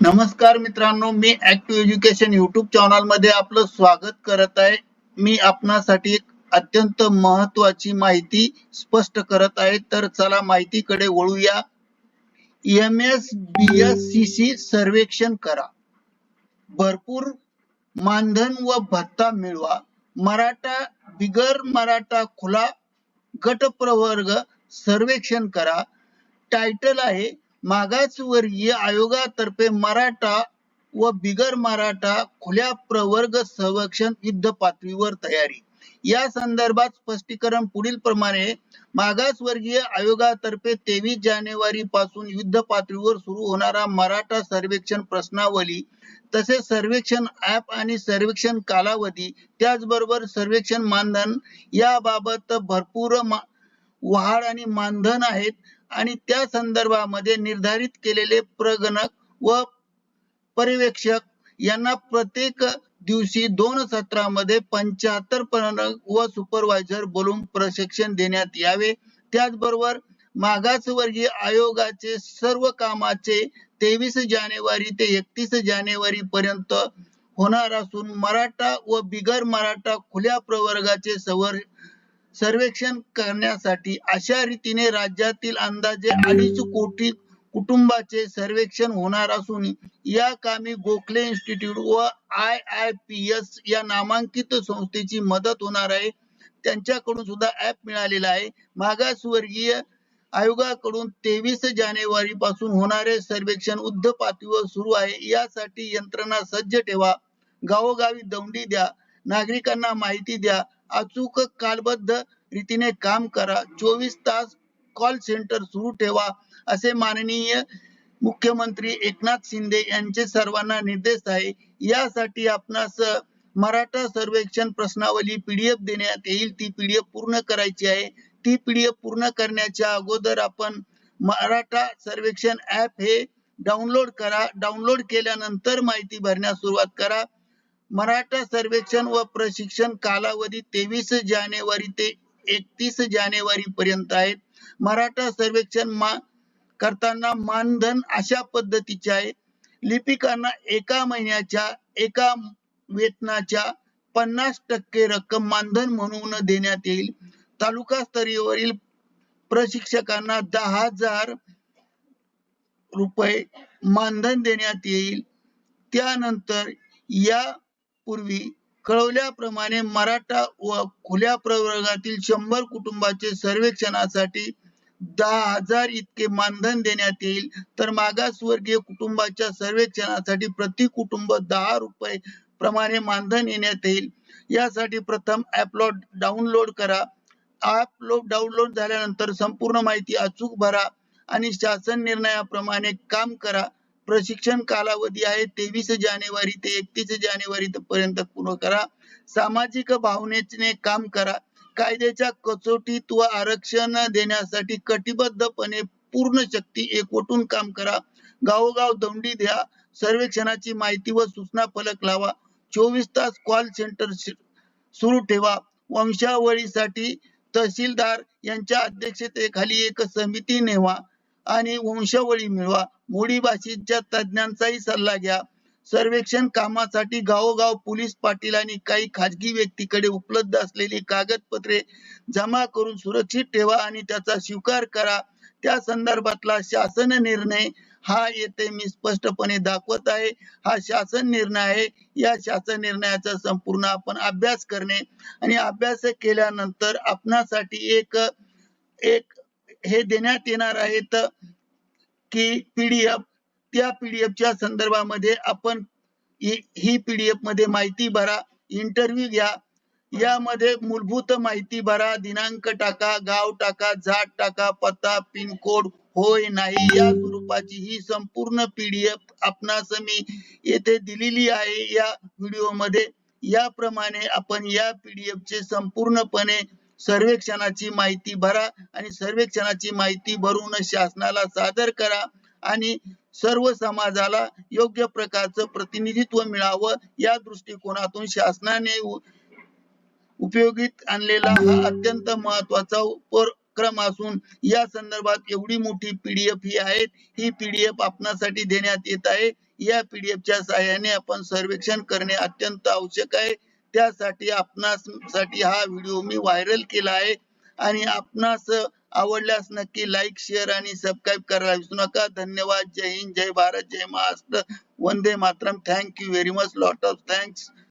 नमस्कार मित्रांनो मी ऍक्टिव्ह एज्युकेशन युट्यूब चॅनलमध्ये आपलं स्वागत करत आहे. मी आपणासाठी एक अत्यंत महत्वाची माहिती स्पष्ट करत आहे. तर चला माहितीकडे वळूया. M S B S C C सर्वेक्षण करा. भरपूर मानधन व भत्ता मिळवा. मराठा बिगर मराठा खुला गट प्रवर्ग सर्वेक्षण करा. टायटल आहे मागासवर्गीय आयोगातर्फे मराठा व बिगर मराठा खुल्या प्रवर्ग संरक्षण युद्ध पातळीवर तयारी. या संदर्भात स्पष्टीकरण पुढील प्रमाणे मागासवर्गीय आयोगातर्फे तेवीस जानेवारी पासून युद्ध पातळीवर सुरू होणारा मराठा सर्वेक्षण प्रश्नावली तसेच सर्वेक्षण ऍप आणि सर्वेक्षण कालावधी त्याचबरोबर सर्वेक्षण मानधन याबाबत भरपूर मा- वहाड आणि मानधन आहेत. आणि त्या संदर्भामध्ये निर्धारित केलेले प्रगणक व पर्यवेक्षक यांना प्रत्येक दिवशी दोन सत्रामध्ये पंच्याहत्तर प्रगणक व सुपरवायझर बोलून प्रशिक्षण देण्यात यावे. त्याचबरोबर मागासवर्गीय आयोगाचे सर्व कामाचे तेवीस जानेवारी ते एकतीस जानेवारी पर्यंत होणार असून मराठा व बिगर मराठा खुल्या प्रवर्गाचे सवर सर्वेक्षण करण्यासाठी अशा रीतीने राज्यातील अंदाजे अडीच कोटी कुटुंबाचे सर्वेक्षण होणार असून या कामी गोखले इन्स्टिट्यूट व आय आय पी एस या नामांकित संस्थेची मदत होणार आहे. त्यांच्याकडून सुद्धा ऍप मिळालेला आहे. मागासवर्गीय आयोगाकडून तेवीस जानेवारी पासून होणारे सर्वेक्षण उद्ध पातळीवर सुरू आहे. यासाठी यंत्रणा सज्ज ठेवा. गावोगावी दौंडी द्या. नागरिकांना माहिती द्या. अचूक कालबद्ध रीतीने काम करा. चोवीस तास कॉल सेंटर सुरू ठेवा असे माननीय मुख्यमंत्री एकनाथ शिंदे यांचे सर्वांना निर्देश आहे. यासाठी आपणास मराठा सर्वेक्षण प्रश्नावली पीडीएफ देण्यात येईल. ती पीडीएफ पूर्ण करायची आहे. ती पीडीएफ पूर्ण करण्याच्या अगोदर आपण मराठा सर्वेक्षण ऍप हे डाउनलोड करा. डाउनलोड केल्यानंतर माहिती भरण्यास सुरुवात करा. मराठा सर्वेक्षण व प्रशिक्षण कालावधी तेवीस जानेवारी ते एकतीस जानेवारी पर्यंत आहेत मराठा सर्वेक्षण मा करताना मानधन अशा पद्धतीचे आहे. लिपिकांना एका महिन्याच्या एका वेतनाच्या पन्नास टक्के रक्कम मानधन म्हणून देण्यात येईल. तालुका स्तरीयवरील प्रशिक्षकांना दहा हजार रुपये मानधन देण्यात येईल. त्यानंतर या पूर्वी कळवल्याप्रमाणे मराठा व खुल्या प्रवर्गातील शंभर कुटुंबाचे सर्वेक्षणासाठी दहा हजार इतके मानधन देण्यात येईल. तर मागासवर्गीय कुटुंबाच्या सर्वेक्षणासाठी प्रति कुटुंब दहा रुपये प्रमाणे मानधन येण्यात येईल. यासाठी प्रथम ऍपलोड डाउनलोड करा. ऍप डाउनलोड झाल्यानंतर संपूर्ण माहिती अचूक भरा आणि शासन निर्णयाप्रमाणे काम करा. प्रशिक्षण कालावधी आहे तेवीस जानेवारी ते एकतीस जानेवारी पर्यंत पूर्ण करा. सामाजिक भावनेने काम करा. कायद्याच्या कसोटीत व आरक्षण देण्यासाठी कटिबद्धपणे पूर्ण शक्ती एकवटून काम करा. गावोगाव दौंडी द्या. सर्वेक्षणाची माहिती व सूचना फलक लावा. चोवीस तास कॉल सेंटर सुरू ठेवा. वंशावळीसाठी तहसीलदार यांच्या अध्यक्षतेखाली एक समिती नेवा. आणि वंशावळी मिळवा. मोडी भाषेच्या तज्ञांचाही सल्ला घ्या. सर्वेक्षण कामासाठी गावोगाव पोलीस पाटील आणि काही खाजगी व्यक्तीकडे उपलब्ध असलेली कागदपत्रे जमा करून सुरक्षित ठेवा आणि त्याचा स्वीकार करा. त्या संदर्भातला शासन निर्णय हा येथे मी स्पष्टपणे दाखवत आहे. हा शासन निर्णय आहे. या शासन निर्णयाचा संपूर्ण आपण अभ्यास करणे आणि अभ्यास केल्यानंतर आपणासाठी एक एक हे देण्यात येणार आहेत की पीडीएफ त्या पीडीएफच्या संदर्भामध्ये आपण ही- पीडीएफमध्ये माहिती भरा इंटरव्ह्यू घ्या. यामध्ये मूलभूत माहिती भरा दिनांक टाका गाव टाका जात टाका पत्ता पिन कोड होय नाही या स्वरूपाची ही संपूर्ण पीडीएफ आपणास मी येथे दिलेली आहे या व्हिडिओमध्ये. याप्रमाणे आपण या पीडीएफ चे संपूर्णपणे सर्वेक्षणाची माहिती भरा आणि सर्वेक्षणाची माहिती भरून शासनाला सादर करा आणि सर्व समाजाला योग्य प्रकारचं प्रतिनिधित्व मिळावं या दृष्टिकोनातून शासनाने उपयोगीत आणलेला हा अत्यंत महत्त्वाचा उपक्रम असून या संदर्भात एवढी मोठी पीडीएफ ही आहे ही पीडीएफ आपणासाठी देण्यात येत आहे. या पीडीएफ च्या सहाय्याने आपण सर्वेक्षण करणे अत्यंत आवश्यक आहे. त्यासाठी आपणाससाठी हा व्हिडिओ मी व्हायरल केला आहे. आणि आपणास आवडल्यास नक्की लाईक शेअर आणि सबस्क्राईब करायला विसरू नका. धन्यवाद. जय हिंद. जय भारत. जय Maharashtra. Vande Mataram. Thank you very much lot of thanks